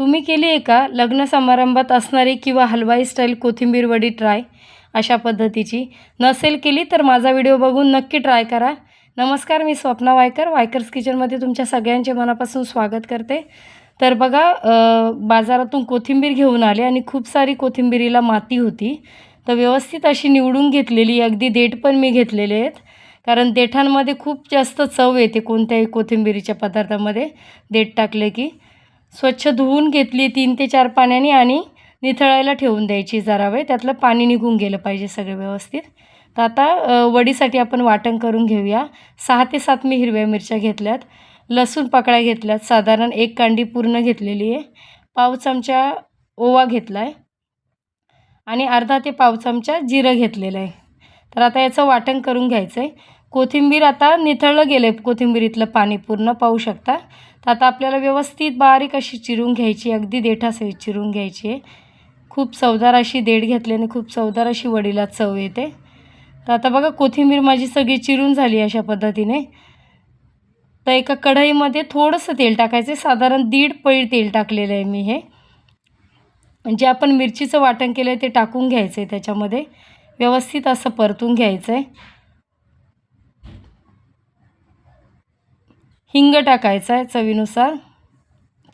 तुम्ही केली आहे का लग्न समारंभात असणारी किंवा हलवाई स्टाईल कोथिंबीर वडी ट्राय अशा पद्धतीची? नसेल केली तर माझा व्हिडिओ बघून नक्की ट्राय करा. नमस्कार मी स्वप्ना वायकर. वायकर्स किचनमध्ये तुमच्या सगळ्यांचे मनापासून स्वागत करते. तर बघा बाजारातून कोथिंबीर घेऊन आले आणि खूप सारी कोथिंबीरीला माती होती. तर व्यवस्थित अशी निवडून घेतलेली अगदी देठ पण मी घेतलेले आहेत. कारण देठांमध्ये खूप जास्त चव येते कोणत्याही कोथिंबीरीच्या पदार्थामध्ये. देठ टाकले की. स्वच्छ धुवून घेतली तीन ते चार पाण्याने आणि निथळायला ठेवून द्यायची जरा वेळ. त्यातलं पाणी निघून गेलं पाहिजे सगळं व्यवस्थित. तर आता वडीसाठी आपण वाटण करून घेऊया. सहा ते सात मी हिरव्या मिरच्या घेतल्यात. लसूण पाकळ्या घेतल्यात. साधारण एक कांडी पूर्ण घेतलेली आहे. पाव चमचा ओवा घेतला आहे आणि अर्धा ते पाव चमचा जिरं घेतलेलं आहे. तर आता याचं वाटण करून घ्यायचं आहे कोथिंबीर आता निथळलं गेलं आहे कोथिंबीरीतलं पाणी पूर्ण पाहू शकता. तर आता आपल्याला व्यवस्थित बारीक अशी चिरून घ्यायची अगदी देठासहित चिरून घ्यायची आहे. खूप चवदार अशी देठ घेतल्याने खूप चवदार अशी वडीला चव येते. तर आता बघा कोथिंबीर माझी सगळी चिरून झाली अशा पद्धतीने. तर एका कढईमध्ये थोडंसं तेल टाकायचं आहे. साधारण दीड पळी तेल टाकलेलं आहे मी हे. जे आपण मिरचीचं वाटण केलं आहे ते टाकून घ्यायचं आहे त्याच्यामध्ये. व्यवस्थित असं परतून घ्यायचं आहे हिंग टाकायचा आहे चवीनुसार.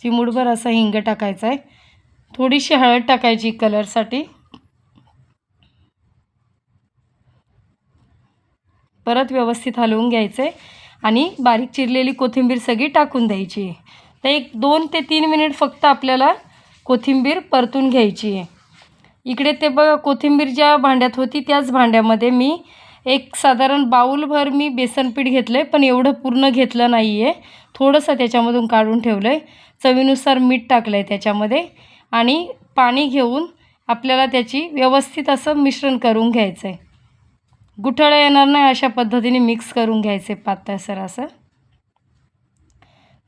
चिमूडभर असा हिंग टाकायचा आहे. थोडीशी हळद टाकायची कलरसाठी. परत व्यवस्थित हलवून घ्यायचं आहे आणि बारीक चिरलेली कोथिंबीर सगळी टाकून द्यायची. आहे तर एक दोन ते तीन मिनिट फक्त आपल्याला कोथिंबीर परतून घ्यायची आहे. इकडे ते बघा कोथिंबीर ज्या भांड्यात होती त्याच भांड्यामध्ये मी एक साधारण बाऊलभर मी बेसनपीठ घेतलं आहे पण एवढं पूर्ण घेतलं नाही आहे थोडंसं त्याच्यामधून काढून ठेवलं आहे चवीनुसार मीठ टाकलं आहे त्याच्यामध्ये आणि पाणी घेऊन आपल्याला त्याची व्यवस्थित असं मिश्रण करून घ्यायचं आहे गुठळं येणार नाही अशा पद्धतीने मिक्स करून घ्यायचे पातळसर असं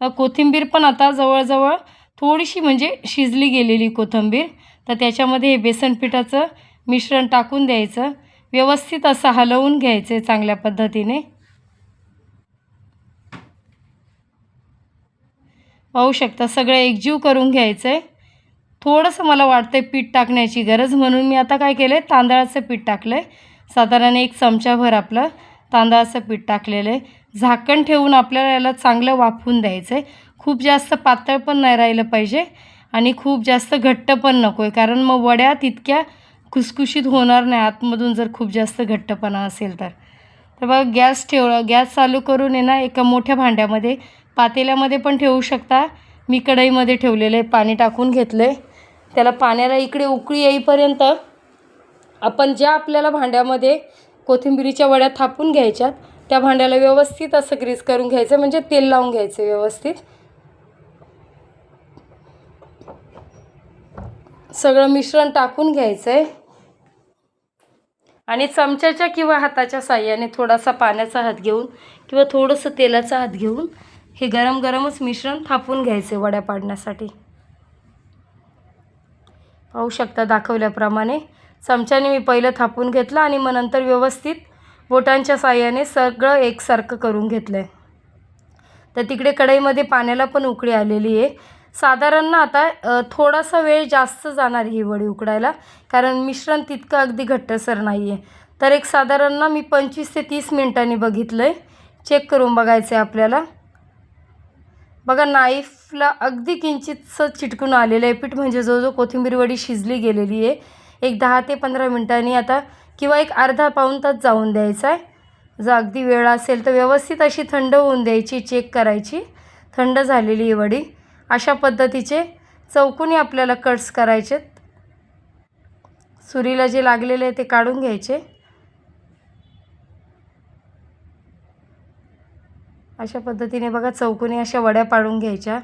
कोथिंबीर पण आता जवळजवळ थोडीशी म्हणजे शिजली गेलेली कोथिंबीर. तर त्याच्यामध्ये हे बेसन पिठाचं मिश्रण टाकून द्यायचं. व्यवस्थित असं हलवून घ्यायचं आहे चांगल्या पद्धतीने. पाहू शकता सगळं एकजीव करून घ्यायचं. आहे थोडंसं मला वाटतं आहे पीठ टाकण्याची गरज म्हणून मी आता काय केलं आहे तांदळाचं पीठ टाकलं आहे साधारण एक चमचाभर आपलं तांदळाचं पीठ टाकलेलं आहे. झाकण ठेवून आपल्याला याला चांगलं वाफवून द्यायचं आहे. खूप जास्त पातळ पण नाही राहिलं पाहिजे आणि खूप जास्त घट्ट पण नको आहे कारण मग वड्या तितक्या खुसखुशीत होणार नाही आतमधून जर खूप जास्त घट्टपणा असेल तर. तर बघा गॅस ठेव गॅस चालू करून आहे ना एका मोठ्या भांड्यामध्ये पातेल्यामध्ये पण ठेवू शकता. मी कढईमध्ये ठेवलेलं आहे पाणी टाकून घेतलं. आहे त्याला पाण्याला इकडे उकळी येईपर्यंत आपण ज्या आपल्याला भांड्यामध्ये कोथिंबिरीच्या वड्या थापून घ्यायच्यात त्या भांड्याला व्यवस्थित असं ग्रीस करून घ्यायचं म्हणजे तेल लावून घ्यायचं व्यवस्थित. सगळं मिश्रण टाकून घ्यायचं आहे आणि चमच्याच्या किंवा हाताच्या साह्याने थोडासा पाण्याचा हात घेऊन किंवा थोडंसं तेलाचा हात घेऊन हे गरम गरमच मिश्रण थापून घ्यायचे वड्या पाडण्यासाठी. पाहू शकता दाखवल्याप्रमाणे चमच्याने मी पहिलं थापून घेतलं आणि मग नंतर व्यवस्थित बोटांच्या साह्याने सगळं एकसारखं करून घेतलं आहे तर तिकडे कढईमध्ये पाण्याला पण उकळी आलेली आहे. साधारण ना आता थोडासा वेळ जास्त जाणार ही वडी उकडायला कारण मिश्रण तितकं अगदी घट्टसर नाही आहे तर एक साधारण ना मी पंचवीस ते तीस मिनटांनी बघितलं आहे चेक करून बघायचं आहे आपल्याला. बघा नाईफला अगदी किंचितसं चिटकून आलेलं आहे पीठ म्हणजे जो जो कोथिंबीर वडी शिजली गेलेली आहे. एक दहा ते पंधरा मिनटांनी आता किंवा एक अर्धा पाऊण तास जाऊन द्यायचा आहे जर अगदी वेळ असेल तर व्यवस्थित अशी थंड होऊन द्यायची चेक करायची. थंड झालेली आहे वडी. अशा पद्धतीचे चौकोनी आपल्याला कट्स करायचेत. सुरीला जे लागलेले आहे ते काढून घ्यायचे. अशा पद्धतीने बघा चौकोनी अशा वड्या पाडून घ्यायच्या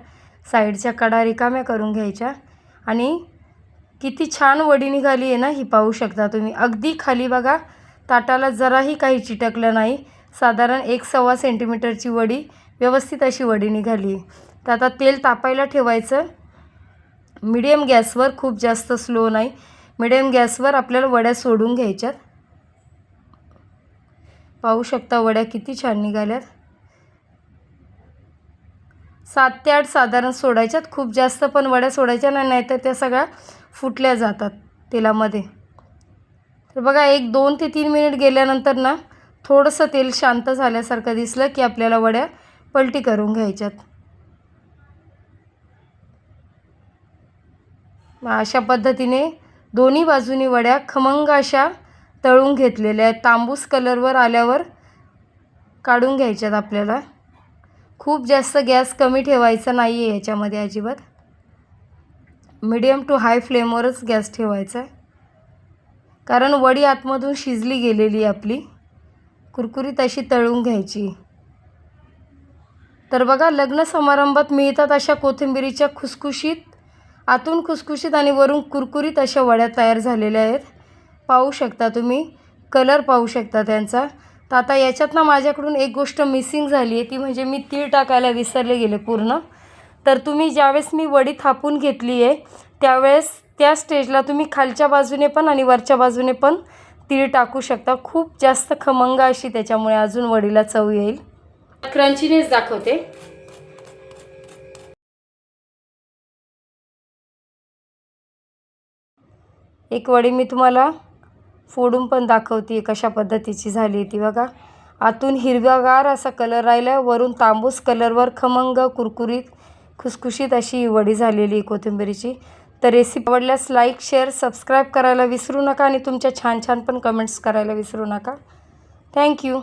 साईडच्या कडा रिकाम्या करून घ्यायच्या. आणि किती छान वडी निघाली आहे ना ही पाहू शकता तुम्ही. अगदी खाली बघा ताटाला जराही काही चिटकलं नाही. साधारण एक सव्वा सेंटीमीटरची वडी व्यवस्थित अशी वडी निघाली तर आता तेल तापायला ठेवायचं. मिडियम गॅसवर खूप जास्त स्लो नाही. मिडियम गॅसवर आपल्याला वड्या सोडून घ्यायच्यात. पाहू शकता वड्या किती छान निघाल्यात. सात ते आठ साधारण सोडायच्यात. खूप जास्त पण वड्या सोडायच्या नाही नाहीतर त्या सगळ्या फुटल्या जातात तेलामध्ये. तर बघा एक दोन ते तीन मिनिट गेल्यानंतर ना थोडंसं तेल शांत झाल्यासारखं दिसलं की आपल्याला वड्या पलटी करून घ्यायच्यात. अशा पद्धतीने दोन्ही बाजूनी वड्या खमंग अशा तळून घेतलेल्या आहेत. तांबूस कलरवर आल्यावर काढून घ्यायच्यात आपल्याला. खूप जास्त गॅस कमी ठेवायचा नाही आहे याच्यामध्ये अजिबात. मिडियम टू हाय फ्लेमवरच गॅस ठेवायचा आहे. कारण वडी आतमधून शिजली गेलेली आहे आपली. कुरकुरीत अशी तळून घ्यायची. तर बघा लग्न समारंभात मिळतात अशा कोथिंबिरीच्या खुसखुशीत आतून खुसखुशीत आणि वरून कुरकुरीत अशा वड्या तयार झालेल्या आहेत. पाहू शकता तुम्ही. कलर पाहू शकता त्यांचा. तर आता याच्यात ना माझ्याकडून एक गोष्ट मिसिंग झाली आहे ती म्हणजे मी तीळ टाकायला विसरले गेले पूर्ण. तर तुम्ही ज्यावेळेस मी वडी थापून घेतली आहे त्यावेळेस त्या स्टेजला तुम्ही खालच्या बाजूने पण आणि वरच्या बाजूने पण तीळ टाकू शकता. खूप जास्त खमंग अशी त्याच्यामुळे अजून वडीला चव येईल. क्रंचीनेच दाखवते. एक वडी मी तुम्हाला फोडून पण दाखवते कशा पद्धतीची झाली ती बघा. आतून हिरवागार असा कलर राहिला वरून तांबूस कलरवर खमंग कुरकुरीत खुसखुशीत अशी ही वडी झालेली आहे कोथिंबिरीची. तर रेसिपी आवडल्यास लाईक शेअर सबस्क्राईब करायला विसरू नका आणि तुमच्या छान छान पण कमेंट्स करायला विसरू नका. थँक्यू